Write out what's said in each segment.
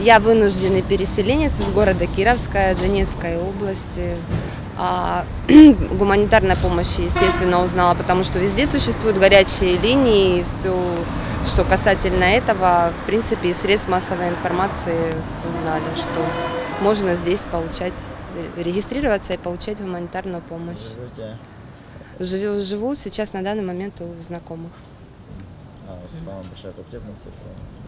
Я вынужденный переселенец из города Кировска, Донецкой области. А гуманитарной помощи, естественно, узнала, потому что везде существуют горячие линии, и все, что касательно этого, в принципе, из средств массовой информации узнали, что можно здесь получать, регистрироваться и получать гуманитарную помощь. Живу, живу сейчас на данный момент у знакомых. А самая большая потребность это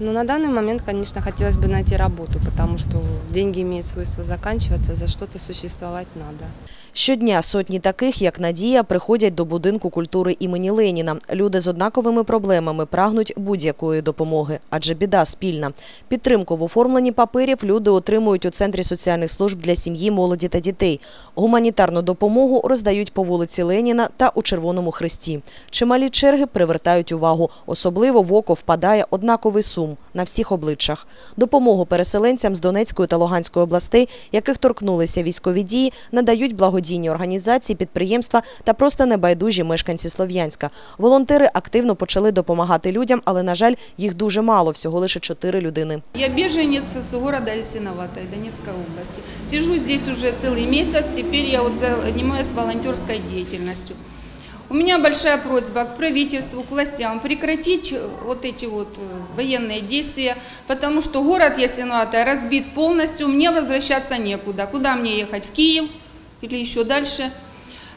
Но на данный момент, конечно, хотелось бы найти работу, потому что деньги имеют свойство заканчиваться, за что-то существовать надо. Щодня сотні таких, як Надія, приходять до будинку культури імені Леніна. Люди з однаковими проблемами прагнуть будь-якої допомоги, адже біда спільна. Підтримку в оформленні паперів люди отримують у Центрі соціальних служб для сім'ї, молоді та дітей. Гуманітарну допомогу роздають по вулиці Леніна та у Червоному Хресті. Чималі черги привертають увагу. Особливо в око впадає однаковий сум на всіх обличчях. Допомогу переселенцям з Донецької та Луганської областей, яких торкнулися військові дії, надають благодійні організації, підприємства та просто небайдужі мешканці Слов'янська. Волонтери активно почали допомагати людям, але, на жаль, їх дуже мало, всього лише чотири людини. Я беженец из города Ясиноватой Донецкой области. Сижу здесь уже целый месяц, теперь я вот занимаюсь волонтерской деятельностью. У меня большая просьба к правительству, к властям прекратить э, вот эти вот э, военные действия, потому что город Ясиноватая разбит полностью, мне возвращаться некуда. Куда мне ехать? В Киев Или еще дальше?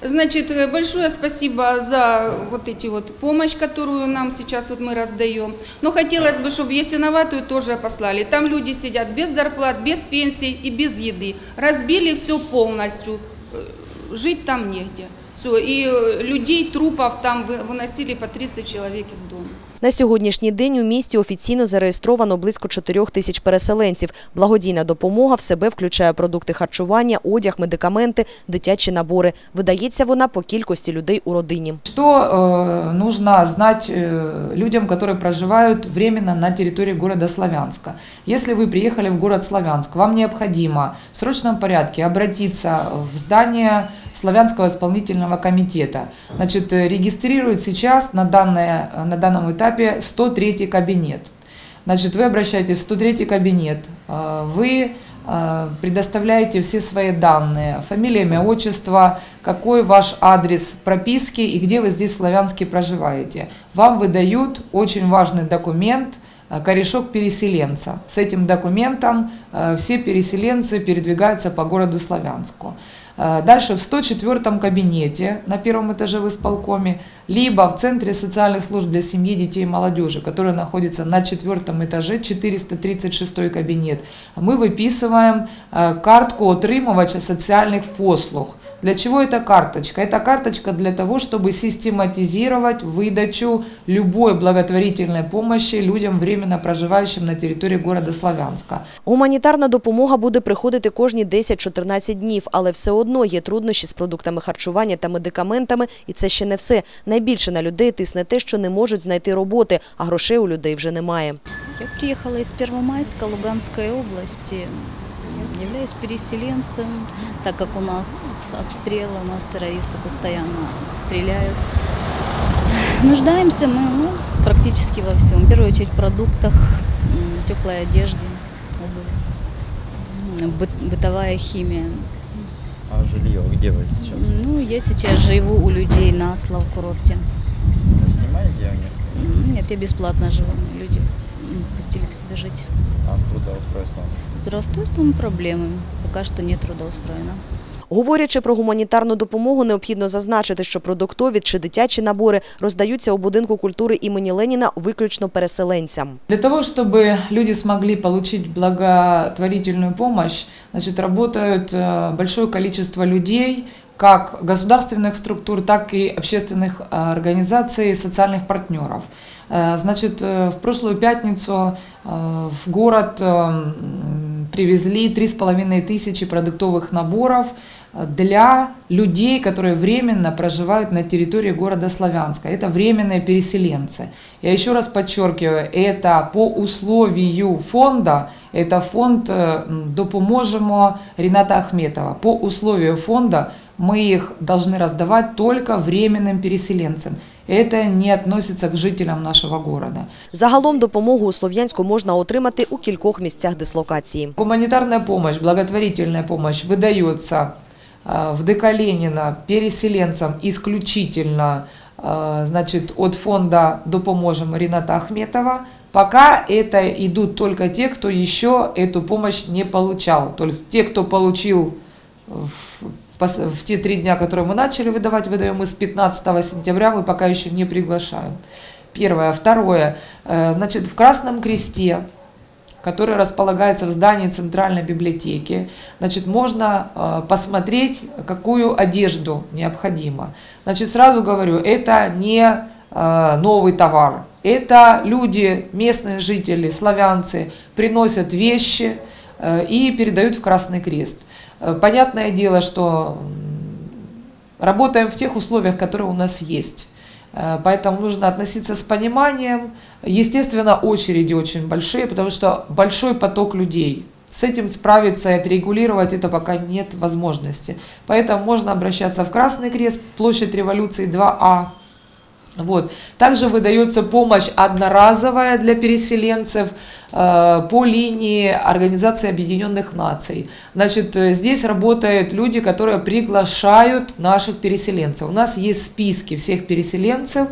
Значит, э, большое спасибо за вот эти вот помощь, которую нам сейчас вот мы раздаем. Но хотелось бы, чтобы Ясиноватую тоже послали. Там люди сидят без зарплат, без пенсий и без еды. Разбили все полностью. Э, Жить там негде. Все. И э, людей, трупов там вы- выносили по 30 человек из дома. На сьогоднішній день у місті офіційно зареєстровано близько 4 тисяч переселенців. Благодійна допомога в себе включає продукти харчування, одяг, медикаменти, дитячі набори. Видається вона по кількості людей у родині. Что э, нужно знать э, людям, которые проживают временно на территории города Славянска? Если вы приехали в город Славянск, вам необходимо в срочном порядке обратиться в здание Славянского исполнительного комитета. Значит, э, регистрирует сейчас на, данное, э, на данном этапе 103 кабинет. Значит, вы обращаетесь в 103 кабинет, э, вы предоставляете все свои данные, фамилия, имя, отчество, какой ваш адрес прописки и где вы здесь в Славянске проживаете. Вам выдают очень важный документ корешок переселенца. С этим документом все переселенцы передвигаются по городу Славянску. Э, Дальше в 104 кабинете на первом этаже в исполкоме, либо в Центре социальных служб для семьи, детей и молодежи, который находится на четвертом этаже, 436 кабинет, мы выписываем э, картку отримувача социальных послуг. Для чего эта карточка? Эта карточка для того, чтобы систематизировать выдачу любой благотворительной помощи людям, временно проживающим на территории города Славянска. Гуманітарна допомога буде приходити кожні 10-14 днів, але все одно є труднощі з продуктами харчування та медикаментами, і це ще не все. Найбільше на людей тисне те, що не можуть знайти роботи, а грошей у людей вже немає. Я приехала из Первомайска Луганской области. Являюсь переселенцем, так как у нас обстрелы, у нас террористы постоянно стреляют. Нуждаемся мы ну, практически во всем. В первую очередь в продуктах, теплой одежде, обуви, бытовая химия. а жилье где вы сейчас? Ну, я сейчас живу у людей на Слав курорте. Вы снимаете у них? Нет, я бесплатно живу. Люди пустили к себе жить. А с трудоустройством? С трудоустройством проблемы. Пока что не трудоустроена. Говорячи про гуманітарну допомогу, необхідно зазначити, що продуктові чи дитячі набори роздаються у будинку культури імені Леніна виключно переселенцям. Для того, чтобы люди смогли получить благотворительную помощь, значит, работают э, большое количество людей, как государственных структур, так и общественных э, организаций, социальных партнеров. Э, Значит, э, в прошлую пятницу в город привезли 3,5 тысячи продуктовых наборов для людей, которые временно проживают на территории города Славянска. Это временные переселенцы. Я еще раз подчеркиваю, это по условию фонда, это фонд «Допоможемо» Рената Ахметова. По условию фонда мы их должны раздавать только временным переселенцам. это не относится к жителям нашего города. Загалом допомогу у Слов'янську можна отримати у кількох місцях дислокації. Гуманитарная помощь, благотворительная помощь выдается э, в ДК Ленина переселенцам исключительно э, значит, от фонда «Допоможем» Рената Ахметова. Пока это идут только те, кто еще эту помощь не получал. То есть те, кто получил в, те три дня, которые мы начали выдавать, выдаем мы с 15 сентября, мы пока еще не приглашаем. Первое. Второе. Э, Значит, в Красном Кресте который располагается в здании Центральной библиотеки. Значит, можно э, посмотреть, какую одежду необходимо. Значит, сразу говорю, это не э, новый товар. Это люди, местные жители, славянцы, приносят вещи и передают в Красный Крест. Э, Понятное дело, что работаем в тех условиях, которые у нас есть. Э, Поэтому нужно относиться с пониманием. Естественно, очереди очень большие, потому что большой поток людей. С этим справиться и отрегулировать это пока нет возможности. Поэтому можно обращаться в Красный Крест, площадь революции 2А. Вот. Также выдается помощь одноразовая для переселенцев э, по линии Организации Объединенных Наций. Значит, э, здесь работают люди, которые приглашают наших переселенцев. У нас есть списки всех переселенцев,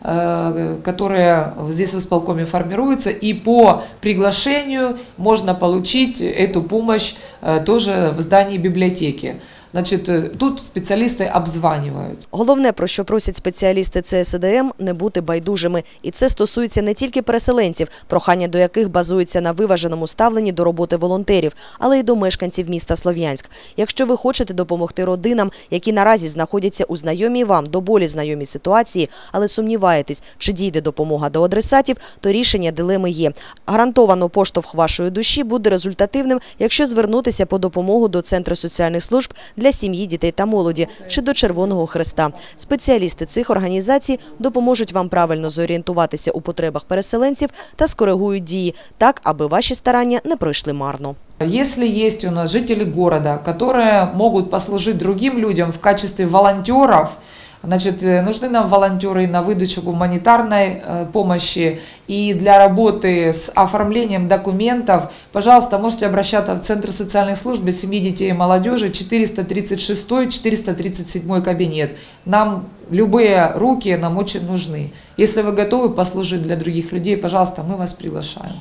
э, которые здесь в исполкоме формируются, и по приглашению можно получить эту помощь э, тоже в здании библиотеки. Значит, э, тут специалисты обзванивают. Головне, про що просять спеціалісти ЦСДМ – не бути байдужими. І це стосується не тільки переселенців, прохання до яких базується на виваженому ставленні до роботи волонтерів, але й до мешканців міста Слов'янськ. Якщо ви хочете допомогти родинам, які наразі знаходяться у знайомій вам до болі знайомій ситуації, але сумніваєтесь, чи дійде допомога до адресатів, то рішення дилеми є. Гарантовано поштовх вашої душі буде результативним, якщо звернутися по допомогу до Центру соціальних служб для сім'ї, дітей та молоді чи до Червоного Хреста. Спеціалісти цих організацій допоможуть вам правильно зорієнтуватися у потребах переселенців та скоригують дії так, аби ваші старання не пройшли марно. Если есть у нас жители города, которые могут послужить другим людям в качестве волонтеров, значит, э, нужны нам волонтеры на выдачу гуманитарной э, помощи и для работы с оформлением документов, пожалуйста, можете обращаться в Центр социальных служб семьи, детей и молодежи, 436-437 кабинет. Нам любые руки нам очень нужны. Если вы готовы послужить для других людей, пожалуйста, мы вас приглашаем.